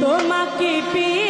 তোমাকে পেয়ে